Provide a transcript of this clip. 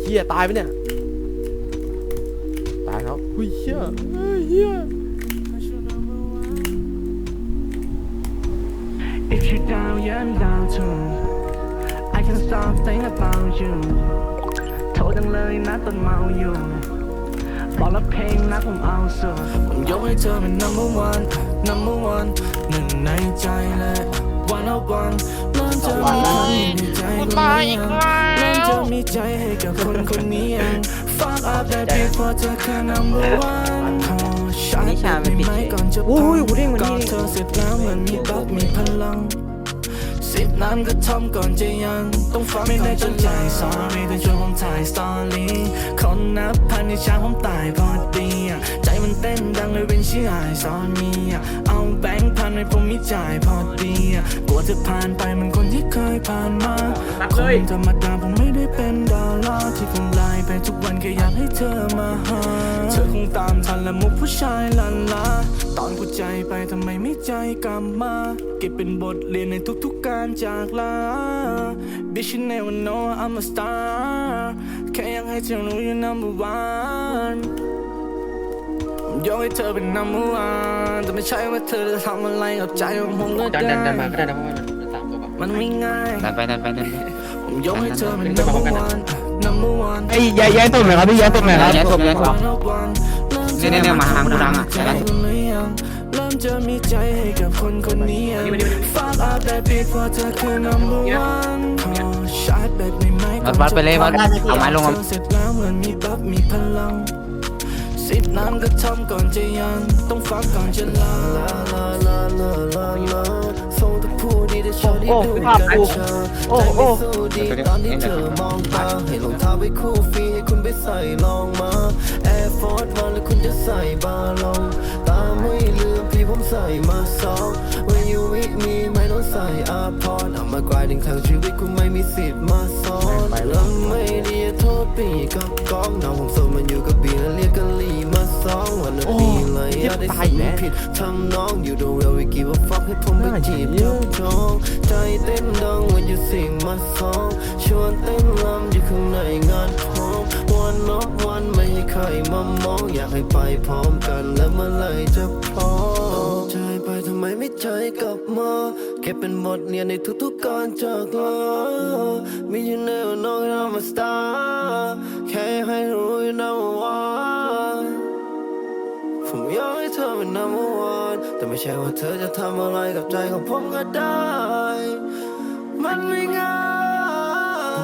เฮียตายไปเนี่ย ตายแล้วหุยเฮียเฮ้ยเฮีย If you're down, yeah, I'm down too. I can't stop thinking about you. โทษจังเลยนะตอนเมาอยู่บอกแล้วเพลงนะผมเอาสุดผมยกให้เธอเป็น number one number one หนึ่งในใจเลย one of one เริ่มจะมีคนในใจ คนนี้ยังเริ่มจะมีใจให้กับคนคนนี้ยัง fuck up that beat เพราะเธอคือ number one ขอชาร์จได้ไหมก่อนจะพังก่อนเธอเสร็จแล้วเหมือนมีบัฟมีพลังสิบน้ำก็ทำก่อนจะยังต้องฟังไม่ได้จนใจ sorry แต่ช่วยผมถ่าย story คนนับพันในช้างผมตายพอดีอะใจมันเต้นดังเลยเป็นชื่อไอซอนมีอะเอาแบงค์พันให้ผมมีจ่ายพอดีอะกลัวจะผ่านไปเหมันคนที่เคยผ่านมา คนธรรมดาผมไม่ได้เป็นดาราที่ผมไลน์ไปทุกวันแค่อยากให้เธอมาหา เธอคงตามทันและมุกผู้ชายลันลาตอนกูใจไปทำไมไม่ใจกลับมา เก็บเป็นบทเรียนในทุกๆการจากลา Bitch you never know I'm a star แค่อยากให้เธอรู้ you number one ผมยกให้เธอเป็น number one แต่ไม่ใช่ว่าเธอจะทำอะไรกับใจของผมก็ดันได้ดันดันมาก็ได้นะเพราะว่า มันสามตัวก่อนมันไม่ง่ายดันไปดันไปดันไปผมยกให้เธอเป็น number one number one ไอ้ย้ายย้ายศพหน่อยครับพี่ย้ายศพหน่อยครับย้ายศพย้ายศพเนี่ยเนี่ยเนี่ยมาทางกูดังอะเริ่มจะมีใจให้กับคนคนนี้ยัง Fuck up that beat เพราะเธอคือ number one ขอชาร์จแบบไม่ไหมวัดวัดไปเลยวัดเอาไม้ลงเธอเสร็จแล้วเหมือนมีบัฟมีพลังสิบน้ำก็ทำก่อนจะยังต้องฟังก่อนจะลา อบที่ดูโอ้โอ้ไม่สู้ดีตอนที่เธอมองตาให้รองเท้าไว้คู่ฟรีให้คุณไปใส่ลองมา Air Force One แล้วคุณจะใส่บาลอง ตาไม่ลืมพี่ผมใส่มาสอง When you with me ไม่ต้องใส่อาพรเอามากลายถึงทางชีวิตคุณไม่มีสิทธิ์มาสอนแล้วไม่ดีโทษปีกับกองน้องผมโส มาสองวันนั้นปีเลยอยากได้สิ่งผิดทำน้องอยู่ดูเวลวิกิว่าฟักให้ผมไปจีบยกจองใจเต้นดังวันอยู่สิ่งมาสองชวนเต้นลำอยู่ข้างในงานพร้อมวันนอกวันไม่ให้ใครมามองอยากให้ไปพร้อมกันแล้วเมื่อไหรจะพร้อมใจไปทำไมไม่ใจกลับมาเก็บเป็นบทเรียนในทุกๆการจากลามีอยู่แนวน้องเรามาสตาร์แค่ให้รู้นะว่า แต่ไม่ใช่ว่าเธอจะทำอะไรกับใจของผมก็ได้ มันไม่ง่าย